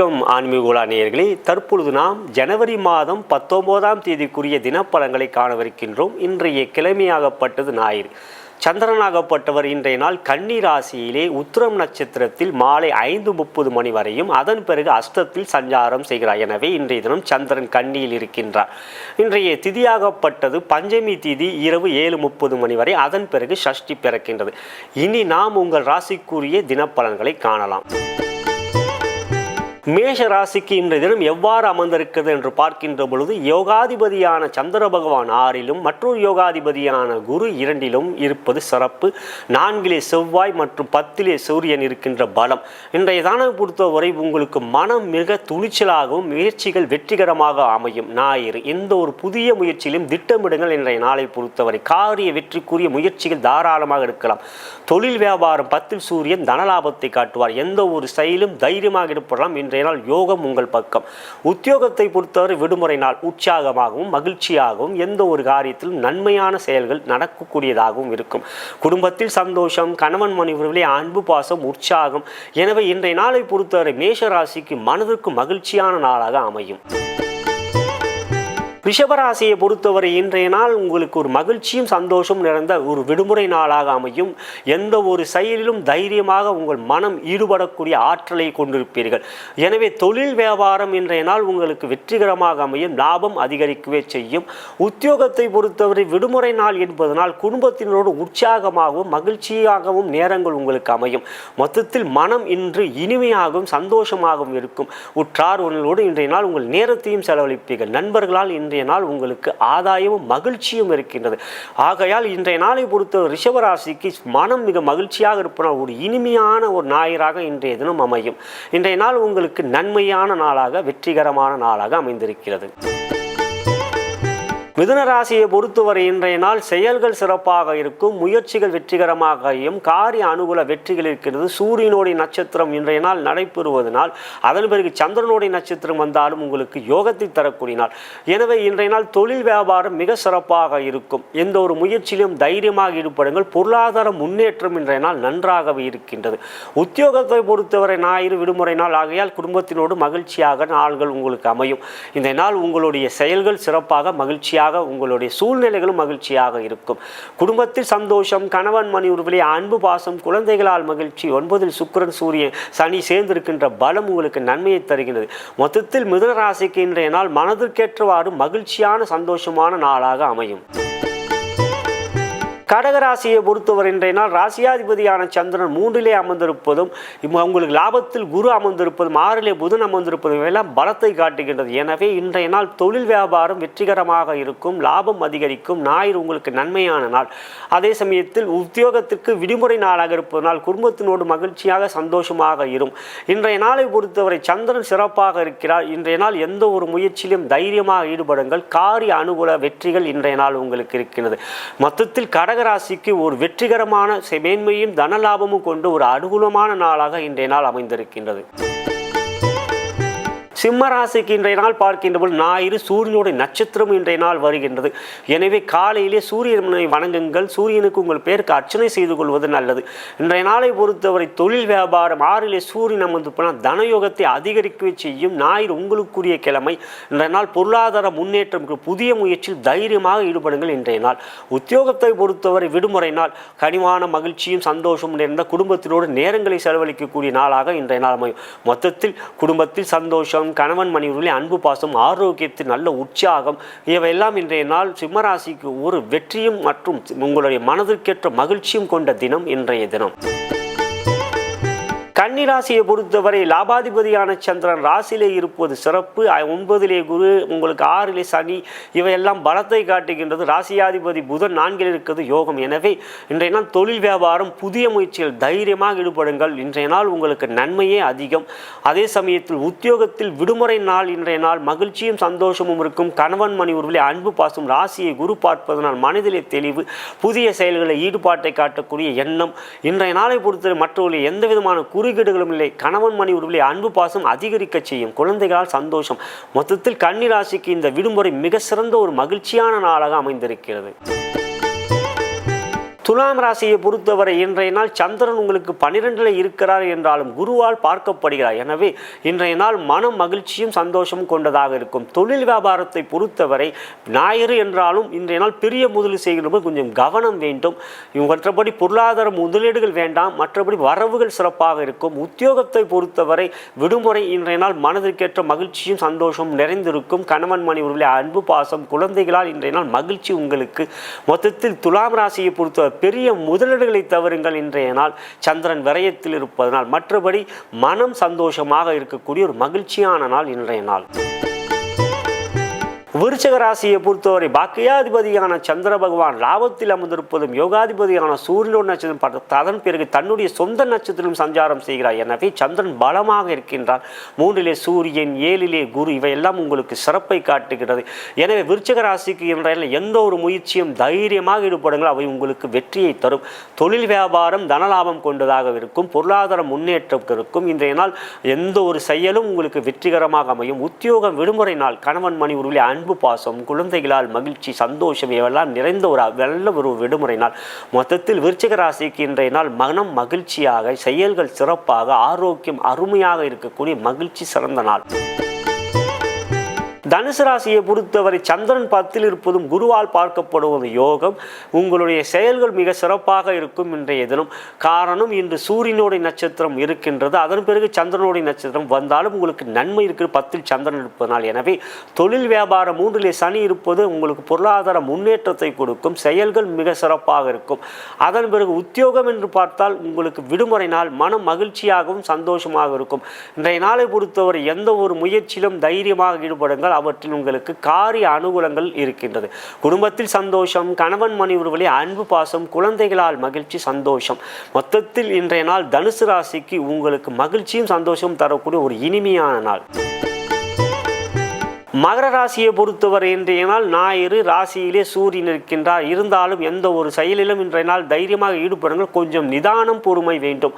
வணக்கம் ஆன்மீகுலா நேயர்களே. தற்பொழுது நாம் ஜனவரி மாதம் பத்தொன்பதாம் தேதிக்குரிய தினப்பலங்களை காணவிருக்கின்றோம். இன்றைய கிழமையாகப்பட்டது ஞாயிறு. சந்திரனாகப்பட்டவர் இன்றைய நாள் கன்னி ராசியிலே உத்திரம் நட்சத்திரத்தில் மாலை ஐந்து முப்பது மணி வரையும் அதன் பிறகு அஸ்தத்தில் சஞ்சாரம் செய்கிறார். எனவே இன்றைய தினம் சந்திரன் கன்னியில் இருக்கின்றார். இன்றைய திதியாகப்பட்டது பஞ்சமி திதி இரவு ஏழு முப்பது மணி வரை அதன் பிறகு சஷ்டி பிறக்கின்றது. இனி நாம் உங்கள் ராசிக்குரிய தினப்பலன்களை காணலாம். மேஷ ராசிக்கு இன்றைய தினம் எவ்வாறு அமர்ந்திருக்கிறது என்று பார்க்கின்ற பொழுது யோகாதிபதியான சந்திர பகவான் ஆறிலும் மற்றொரு யோகாதிபதியான குரு இரண்டிலும் இருப்பது சிறப்பு. நான்கிலே செவ்வாய் மற்றும் பத்திலே சூரியன் இருக்கின்ற பலம். இன்றைய தானம் பொறுத்தவரை உங்களுக்கு மனம் மிக துணிச்சலாகவும் முயற்சிகள் வெற்றிகரமாக அமையும். ஞாயிறு எந்த ஒரு புதிய முயற்சியிலும் திட்டமிடுங்கள் இன்றைய நாளை பொறுத்தவரை. காரிய வெற்றிக்குரிய முயற்சிகள் தாராளமாக இருக்கலாம் தொழில் வியாபாரம் பத்தில் சூரியன் தனலாபத்தை காட்டுவார். எந்த ஒரு செயலும் தைரியமாக இருப்பதாம் இன்றைய நாள் யோகம் உங்கள் பக்கம். உத்தியோகத்தை பொறுத்தவரை விடுமுறை நாள் உற்சாகமாகவும் மகிழ்ச்சியாகவும் எந்த ஒரு காரியத்திலும் நன்மையான செயல்கள் நடக்கக்கூடியதாகவும் இருக்கும். குடும்பத்தில் சந்தோஷம் கணவன் மனைவர்களே அன்பு பாசம் உற்சாகம் எனவே இன்றைய நாளை பொறுத்தவரை மேஷ ராசிக்கு மனதிற்கு மகிழ்ச்சியான நாளாக அமையும். ரிஷபராசியை பொறுத்தவரை இன்றைய நாள் உங்களுக்கு ஒரு மகிழ்ச்சியும் சந்தோஷம் நிறைந்த ஒரு விடுமுறை நாளாக அமையும். எந்த ஒரு செயலிலும் தைரியமாக உங்கள் மனம் ஈடுபடக்கூடிய ஆற்றலை கொண்டிருப்பீர்கள். எனவே தொழில் வியாபாரம் இன்றைய நாள் உங்களுக்கு வெற்றிகரமாக அமையும் லாபம் அதிகரிக்கவே செய்யும். உத்தியோகத்தை பொறுத்தவரை விடுமுறை நாள் என்பதனால் குடும்பத்தினரோடு உற்சாகமாகவும் மகிழ்ச்சியாகவும் நேரங்கள் உங்களுக்கு அமையும். மொத்தத்தில் மனம் இன்று இனிமையாகவும் சந்தோஷமாகவும் இருக்கும். உற்றார் உங்களோடு இன்றைய நாள் உங்கள் நேரத்தையும் செலவழிப்பீர்கள். நண்பர்களால் இன்றைய நாள் உங்களுக்கு ஆதாயமும் மகிழ்ச்சியும் இருக்கின்றது. ஆகையால் இன்றைய நாளை பொறுத்த ரிஷபராசிக்கு மனம் மிக மகிழ்ச்சியாக இருப்பதால் ஒரு இனிமையான ஒரு ஞாயிறாக இன்றைய தினம் அமையும். இன்றைய நாள் உங்களுக்கு நன்மையான நாளாக வெற்றிகரமான நாளாக அமைந்திருக்கிறது. மிதுன ராசியை பொறுத்தவரை இன்றைய நாள் செயல்கள் சிறப்பாக இருக்கும் முயற்சிகள் வெற்றிகரமாகவும் காரிய அனுகூல வெற்றிகள் இருக்கிறது. சூரியனுடைய நட்சத்திரம் இன்றைய நாள் நடைபெறுவதனால் அதன் பிறகு சந்திரனுடைய நட்சத்திரம் வந்தாலும் உங்களுக்கு யோகத்தை தரக்கூடிய நாள் எனவே இன்றைய நாள் தொழில் வியாபாரம் மிக சிறப்பாக இருக்கும். எந்த ஒரு முயற்சியிலும் தைரியமாக ஈடுபடுங்கள். பொருளாதார முன்னேற்றம் இன்றைய நாள் நன்றாகவே இருக்கின்றது. உத்தியோகத்தை பொறுத்தவரை ஞாயிறு விடுமுறை நாள் ஆகையால் குடும்பத்தினோடு மகிழ்ச்சியாக நாள்கள் உங்களுக்கு அமையும். இந்த நாள் உங்களுடைய செயல்கள் சிறப்பாக மகிழ்ச்சியாக உங்களுடைய சூழ்நிலைகளும் மகிழ்ச்சியாக இருக்கும். குடும்பத்தில் சந்தோஷம் கணவன் மணி உருவிலே அன்பு பாசம் குழந்தைகளால் மகிழ்ச்சி ஒன்பதில் சுக்கிரன் சூரியன் சனி சேர்ந்திருக்கின்ற பலம் உங்களுக்கு நன்மையை தருகின்றது. மொத்தத்தில் மிதுன ராசிக்கு இன்றைய நாள் மனதிற்கேற்றவாறு மகிழ்ச்சியான சந்தோஷமான நாளாக அமையும். கடகராசியை பொறுத்தவரை இன்றைய நாள் ராசியாதிபதியான சந்திரன் மூன்றிலே அமர்ந்திருப்பதும் உங்களுக்கு லாபத்தில் குரு அமர்ந்திருப்பதும் ஆறிலே புதன் அமர்ந்திருப்பதும் எல்லாம் பலத்தை காட்டுகின்றது. எனவே இன்றைய நாள் தொழில் வியாபாரம் வெற்றிகரமாக இருக்கும் லாபம் அதிகரிக்கும் ஞாயிறு உங்களுக்கு நன்மையான நாள். அதே சமயத்தில் உத்தியோகத்திற்கு விடுமுறை நாளாக இருப்பதனால் குடும்பத்தினோடு மகிழ்ச்சியாக சந்தோஷமாக இருக்கும் இன்றைய நாளை பொறுத்தவரை சந்திரன் சிறப்பாக இருக்கிறார். இன்றைய நாள் எந்த ஒரு முயற்சியிலும் தைரியமாக ஈடுபடுங்கள். காரிய அனுகூல வெற்றிகள் இன்றைய நாள் உங்களுக்கு இருக்கிறது மொத்தத்தில் கடகராசிக்கு ஒரு வெற்றிகரமான செ- மேன்மையும் தனலாபமும் கொண்டு ஒரு அனுகூலமான நாளாக இன்றைய நாள் அமைந்திருக்கின்றது. சிம்ம ராசிக்கு இன்றைய நாள் பார்க்கின்ற போது ஞாயிறு சூரியனுடைய நட்சத்திரம் இன்றைய நாள் வருகின்றது. எனவே காலையிலே சூரியனை வணங்குங்கள். சூரியனுக்கு உங்கள் பேருக்கு அர்ச்சனை செய்து கொள்வது நல்லது. இன்றைய நாளை பொறுத்தவரை தொழில் வியாபாரம் ஆறிலே சூரியன் அமர்ந்து போனால் தனயோகத்தை அதிகரிக்கவே செய்யும் ஞாயிறு உங்களுக்குரிய கிழமை. இன்றைய நாள் பொருளாதார முன்னேற்றம் புதிய முயற்சியில் தைரியமாக ஈடுபடுங்கள் இன்றைய நாள். உத்தியோகத்தை பொறுத்தவரை விடுமுறை நாள். கனிவான மகிழ்ச்சியும் சந்தோஷமும் நிறைந்த குடும்பத்தினோடு நேரங்களை செலவழிக்கக்கூடிய நாளாக இன்றைய நாள் அமையும். மொத்தத்தில் குடும்பத்தில் சந்தோஷம் கணவன் மனைவிகளில் அன்பு பாசம் ஆரோக்கியத்தில் நல்ல உற்சாகம் இவையெல்லாம் இன்றைய நாள் சிம்மராசிக்கு ஒரு வெற்றியும் மற்றும் உங்களுடைய மனதிற்கேற்ற மகிழ்ச்சியும் கொண்ட தினம் இன்றைய தினம். கன்னிராசியை பொறுத்தவரை லாபாதிபதியான சந்திரன் ராசியிலே இருப்பது சிறப்பு. ஒன்பதிலே குரு உங்களுக்கு ஆறிலே சனி இவையெல்லாம் பலத்தை காட்டுகின்றது. ராசியாதிபதி புதன் நான்கில் இருக்கிறது யோகம். எனவே இன்றைய நாள் தொழில் வியாபாரம் புதிய முயற்சிகள் தைரியமாக ஈடுபடுங்கள். இன்றைய நாள் உங்களுக்கு நன்மையே அதிகம். அதே சமயத்தில் உத்தியோகத்தில் விடுமுறை நாள் இன்றைய நாள். மகிழ்ச்சியும் சந்தோஷமும் இருக்கும். கணவன் மணி உருவிலே அன்பு பாசம். ராசியை குரு பார்ப்பதனால் மனதிலே தெளிவு புதிய செயல்களை ஈடுபாட்டை காட்டக்கூடிய எண்ணம். இன்றைய நாளை பொறுத்தவரை மற்றவர்களை எந்த விதமான குறுக்கீடுகளும் இல்லை. கணவன் மணி உறவிலே அன்பு பாசம் அதிகரிக்க செய்யும். குழந்தைகளால் சந்தோஷம். மொத்தத்தில் கன்னிராசிக்கு இந்த விடுமுறை மிக சிறந்த ஒரு மகிழ்ச்சியான நாளாக அமைந்திருக்கிறது. துலாம் ராசியை பொறுத்தவரை இன்றைய நாள் சந்திரன் உங்களுக்கு பன்னிரெண்டில் இருக்கிறார் என்றாலும் குருவால் பார்க்கப்படுகிறார். எனவே இன்றைய நாள் மன மகிழ்ச்சியும் சந்தோஷமும் கொண்டதாக இருக்கும். தொழில் வியாபாரத்தை பொறுத்தவரை ஞாயிறு என்றாலும் இன்றைய நாள் பெரிய முதலீடு செய்கிற கொஞ்சம் கவனம் வேண்டும். மற்றபடி பொருளாதார முதலீடுகள் வேண்டாம். மற்றபடி வரவுகள் சிறப்பாக இருக்கும். உத்தியோகத்தை பொறுத்தவரை விடுமுறை இன்றைய நாள் மனதிற்கேற்ற மகிழ்ச்சியும் சந்தோஷமும் நிறைந்திருக்கும். கணவன் மணி உருளை அன்பு பாசம் குழந்தைகளால் இன்றைய நாள் மகிழ்ச்சி உங்களுக்கு. மொத்தத்தில் துலாம் ராசியை பொறுத்தவரை பெரிய முதலீடுகளை தவறுங்கள் இன்றைய நாள். சந்திரன் விரயத்தில் இருப்பதனால் மற்றபடி மனம் சந்தோஷமாக இருக்கக்கூடிய ஒரு மகிழ்ச்சியான நாள் இன்றைய நாள். விருச்சக ராசியை பொறுத்தவரை பாக்கியாதிபதியான சந்திர பகவான் லாபத்தில் அமர்ந்திருப்பதும் யோகாதிபதியான சூரியனோட நட்சத்திரம் பார்த்து அதன் பிறகு தன்னுடைய சொந்த நட்சத்திரம் சஞ்சாரம் செய்கிறார். எனவே சந்திரன் பலமாக இருக்கின்றார். மூன்றிலே சூரியன் ஏழிலே குரு இவையெல்லாம் உங்களுக்கு சிறப்பை காட்டுகிறது. எனவே விருச்சக ராசிக்கு என்ற எந்த ஒரு முயற்சியும் தைரியமாக ஈடுபடுங்கள். அவை உங்களுக்கு வெற்றியை தரும். தொழில் வியாபாரம் தனலாபம் கொண்டதாக இருக்கும். பொருளாதார முன்னேற்றம் இருக்கும். இன்றைய நாள் எந்த ஒரு செயலும் உங்களுக்கு வெற்றிகரமாக அமையும். உத்தியோகம் விடுமுறை நாள். கணவன் மணி உருவிலே அன்பு பாசம் குழந்தைகளால் மகிழ்ச்சி சந்தோஷம் இவெல்லாம் நிறைந்த ஒரு நல்ல ஒரு விடுமுறை நாள். மொத்தத்தில் விருச்சிக ராசிக்கு இன்றைய நாள் மனம் மகிழ்ச்சியாக செயல்கள் சிறப்பாக ஆரோக்கியம் அருமையாக இருக்கக்கூடிய மகிழ்ச்சி சிறந்த நாள். தனுசு ராசியை பொறுத்தவரை சந்திரன் பத்தில் இருப்பதும் குருவால் பார்க்கப்படுவது யோகம். உங்களுடைய செயல்கள் மிக சிறப்பாக இருக்கும் இன்றைய தினம். காரணம் இன்று சூரியனுடைய நட்சத்திரம் இருக்கின்றது. அதன் பிறகு சந்திரனுடைய நட்சத்திரம் வந்தாலும் உங்களுக்கு நன்மை இருக்கிற பத்தில் சந்திரன் இருப்பதனால். எனவே தொழில் வியாபாரம் மூன்றிலே சனி இருப்பது உங்களுக்கு பொருளாதார முன்னேற்றத்தை கொடுக்கும். செயல்கள் மிக சிறப்பாக இருக்கும். அதன் பிறகு உத்தியோகம் என்று பார்த்தால் உங்களுக்கு விடுமுறை நாள் மனம் மகிழ்ச்சியாகவும் சந்தோஷமாக இருக்கும். இன்றைய நாளை பொறுத்தவரை எந்த ஒரு முயற்சியிலும் தைரியமாக ஈடுபடுங்கள். அவற்றில் உங்களுக்கு காரிய அனுகூலங்கள் இருக்கின்றது. குடும்பத்தில் சந்தோஷம் கணவன் மணி உருவலி அன்பு பாசம் குழந்தைகளால் மகிழ்ச்சி சந்தோஷம். மொத்தத்தில் இன்றைய நாள் தனுசு ராசிக்கு உங்களுக்கு மகிழ்ச்சியும் சந்தோஷம் தரக்கூடிய ஒரு இனிமையான நாள். மகர ராசியை பொறுத்தவரை இன்றைய நாள் ஞாயிறு ராசியிலே சூரியன் இருக்கின்றார் இருந்தாலும் எந்த ஒரு செயலிலும் இன்றைய நாள் தைரியமாக ஈடுபடுங்கள். கொஞ்சம் நிதானம் பொறுமை வேண்டும்.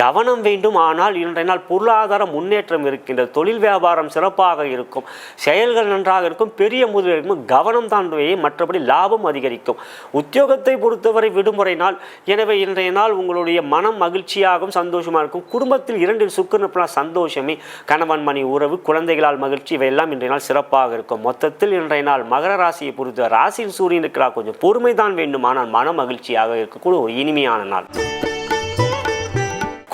கவனம் வேண்டும். ஆனால் இன்றைய நாள் பொருளாதார முன்னேற்றம் இருக்கின்றது. தொழில் வியாபாரம் சிறப்பாக இருக்கும். செயல்கள் நன்றாக இருக்கும். பெரிய முதலீடு கவனம் தான் மற்றபடி லாபம் அதிகரிக்கும். உத்தியோகத்தை பொறுத்தவரை விடுமுறை நாள். எனவே இன்றைய நாள் உங்களுடைய மனம் மகிழ்ச்சியாகவும் சந்தோஷமாக இருக்கும். குடும்பத்தில் இரண்டில் சுக்கு சந்தோஷமே. கணவன் மணி உறவு குழந்தைகளால் மகிழ்ச்சி. இவையெல்லாம் இன்றைய நாள் சிறப்பு சிறப்பாக இருக்கும். மொத்தத்தில் இன்றைய நாள் மகர ராசியை பொறுத்த ராசியில் சூரியன் இருக்கிறார். கொஞ்சம் பொறுமை தான் வேண்டும். ஆனால் மன மகிழ்ச்சியாக இருக்கக்கூடிய ஒரு இனிமையான நாள்.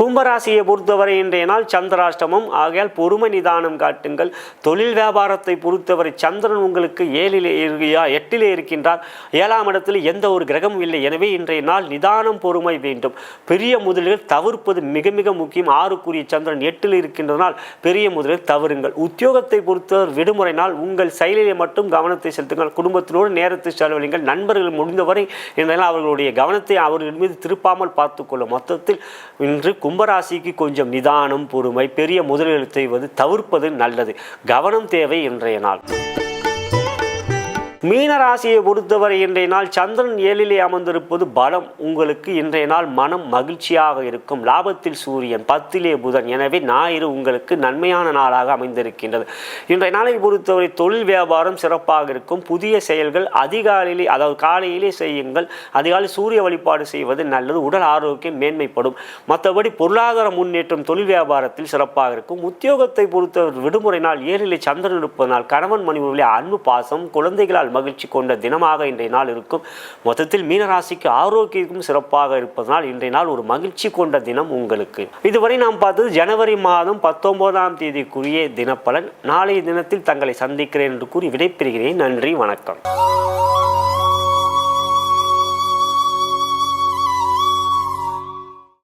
கும்பராசியை பொறுத்தவரை இன்றைய நாள் சந்திராஷ்டமம். ஆகையால் பொறுமை நிதானம் காட்டுங்கள். தொழில் வியாபாரத்தை பொறுத்தவரை சந்திரன் உங்களுக்கு ஏழிலே இருக்கியா எட்டிலே இருக்கின்றார். ஏழாம் இடத்தில் எந்த ஒரு கிரகமும் இல்லை. எனவே இன்றைய நாள் நிதானம் பொறுமை வேண்டும். பெரிய முதலீடுகள் தவிர்ப்பது மிக மிக முக்கியம். ஆறுக்குரிய சந்திரன் எட்டில் இருக்கின்றதனால் பெரிய முதலில் தவறுங்கள். உத்தியோகத்தை பொறுத்தவர் விடுமுறை நாள். உங்கள் செயலிலே மட்டும் கவனத்தை செலுத்துங்கள். குடும்பத்தினோடு நேரத்தை செலவழிங்கள். நண்பர்கள் முடிந்தவரை இன்றைய அவர்களுடைய கவனத்தை அவர்கள் மீது திருப்பாமல் பார்த்துக்கொள்ளும். மொத்தத்தில் இன்று கும்பராசிக்கு கொஞ்சம் நிதானம் பொறுமை பெரிய முதலீடு செய்வது தவிர்ப்பது நல்லது. கவனம் தேவை இன்றைய நாள். மீன ராசியை பொறுத்தவரை இன்றைய நாள் சந்திரன் ஏழிலே அமர்ந்திருப்பது பலம். உங்களுக்கு இன்றைய நாள் மனம் மகிழ்ச்சியாக இருக்கும். லாபத்தில் சூரியன் பத்திலே புதன். எனவே ஞாயிறு உங்களுக்கு நன்மையான நாளாக அமைந்திருக்கின்றது. இன்றைய நாளை பொறுத்தவரை தொழில் வியாபாரம் சிறப்பாக இருக்கும். புதிய செயல்கள் அதிகாலையிலே அதாவது காலையிலே செய்யுங்கள். அதிகாலை சூரிய வழிபாடு செய்வது நல்லது. உடல் ஆரோக்கியம் மேன்மைப்படும். மற்றபடி பொருளாதார முன்னேற்றம் தொழில் வியாபாரத்தில் சிறப்பாக இருக்கும். உத்தியோகத்தை பொறுத்தவரை விடுமுறை நாள் ஏழிலே சந்திரன் இருப்பதனால் கணவன் மணி அன்பு பாசம் குழந்தைகளால் மகிழ்ச்சி கொண்ட தினமாக இன்றைய நாள் இருக்கும். மொத்தத்தில் மீனராசிக்கு ஆரோக்கியக்கும் சிறப்பாக இருப்பதனால் இன்றைய நாள் ஒரு மகிழ்ச்சி கொண்ட தினம் உங்களுக்கு. இதுவரை நாம் பார்த்தது ஜனவரி மாதம் பத்தொன்பதாம் தேதிக்குரிய தினப்பலன். நாளைய தினத்தில் தங்களை சந்திக்கிறேன் என்று கூறி விடைபெறுகிறேன். நன்றி வணக்கம்.